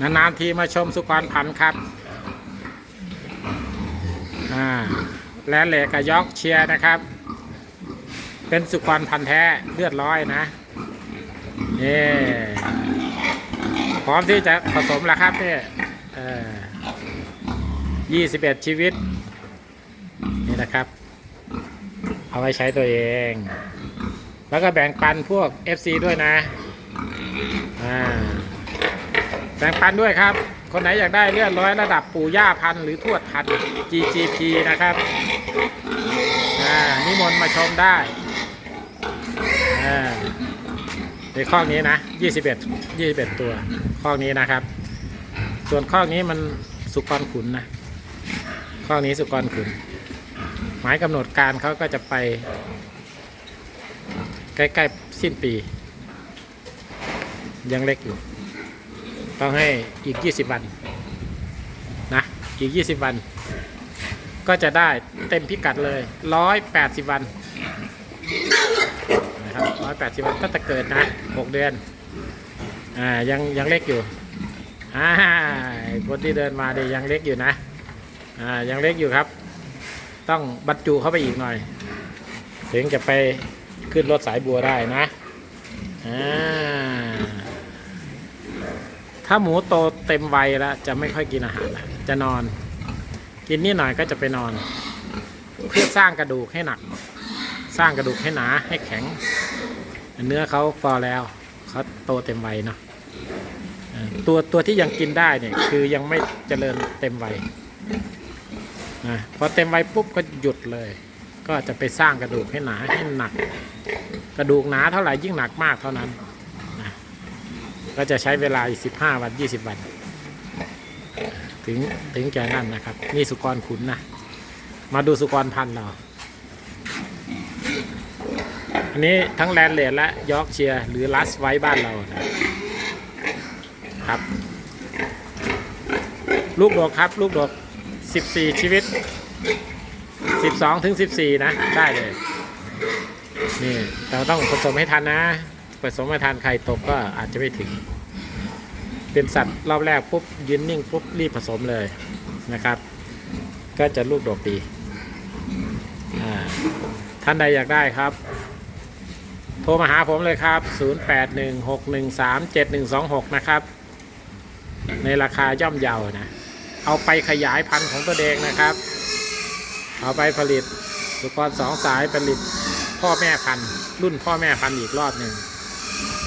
นานๆทีมาชมสุกรพันธ์ครับ อ่า และเหล็กกับยอกเชียร์นะครับ เป็นสุกรพันธ์แท้เลือดร้อยนะนี่พร้อมที่จะผสมแล้วครับเนี่ยยี่สิบเอ็ดชีวิต นี่นะครับ เอาไว้ใช้ตัวเอง แล้วก็แบ่งปันพวก FC ด้วยนะ แบ่งปันด้วยครับ คนไหนอยากได้เลื่อดร้อยระดับปู่ย่าพันหรือทวดพัน GGP นะครับอ่านิมนต์มาชมได้อ่าในข้อนี้นะ 21 21 ตัว ข้อนี้นะครับ ส่วนข้อนี้มันสุกรขุนนะ ข้อนี้สุกรขุน หมายกำหนดการเขาก็จะไป ใกล้ ๆ สิ้นปี ยังเล็กอยู่ ต้องให้อีก 20 วัน นะ อีก 20 วัน ก็จะได้เต็มพิกัดเลย 180 วันนะครับ180 วันตั้งแต่เกิดนะ 6 เดือน อ่า ยังยังเล็กอยู่ อ่า คนที่เดินมาเดี๋ยยังเล็กอยู่นะ อ่า ยังเล็กอยู่ครับ ต้องบรรจุเข้าไปอีกหน่อย ถึงจะไปขึ้นรถสายบัวได้นะ อ่า ถ้าหมูโตเต็มวัยแล้วจะไม่ค่อยกินอาหารแล้วจะนอน กินนิดหน่อยก็จะไปนอน เพื่อสร้างกระดูกให้หนัก สร้างกระดูกให้หนาให้แข็ง เนื้อเขาพอแล้วเขาโตเต็มวัยเนาะตัวตัวที่ยังกินได้เนี่ยคือยังไม่เจริญเต็มวัยนะพอเต็มวัยปุ๊บก็หยุดเลย ก็จะไปสร้างกระดูกให้หนาให้หนัก กระดูกหนาเท่าไหร่ยิ่งหนักมากเท่านั้น ก็จะใช้เวลาอีก15วัน20วัน ถึงถึงจะนั่นนะครับ นี่สุกรขุนนะ มาดูสุกรพันธุ์เราอันนี้ทั้งแลนเลดและยอร์กเชียร์หรือลัสไว้บ้านเรานะครับ ลูกดกครับ ลูกดก 14 ชีวิต 12 ถึง 14 นะ ได้เลย นี่แต่ต้องผสมให้ทันนะ ผสมให้ทันใครตกก็อาจจะไม่ถึง เป็นสัตว์รอบแรกปุ๊บยืนนิ่งปุ๊บรีบผสมเลยนะครับ ก็จะลูกดกดีท่านใดอยากได้ครับ โทรมาหาผมเลยครับ 0816137126 นะครับ ในราคาย่อมเยานะ เอาไปขยายพันธุ์ของตัวเองนะครับ เอาไปผลิตสุกรสองสายผลิตพ่อแม่พันธุ์รุ่นพ่อแม่พันธุ์อีกรอบหนึ่ง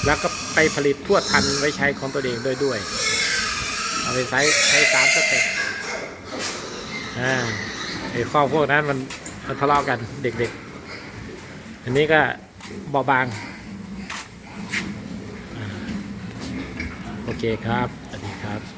แล้วก็ไปผลิตทวดพันไว้ใช้ของตัวเองด้วยด้วย เอาไปใช้ใช้สามสเต็ปอ่าไอ้ข้อพวกนั้นมันมันทะเลาะกันเด็กๆ อันนี้ก็เบาบาง โอเคครับ สวัสดีครับ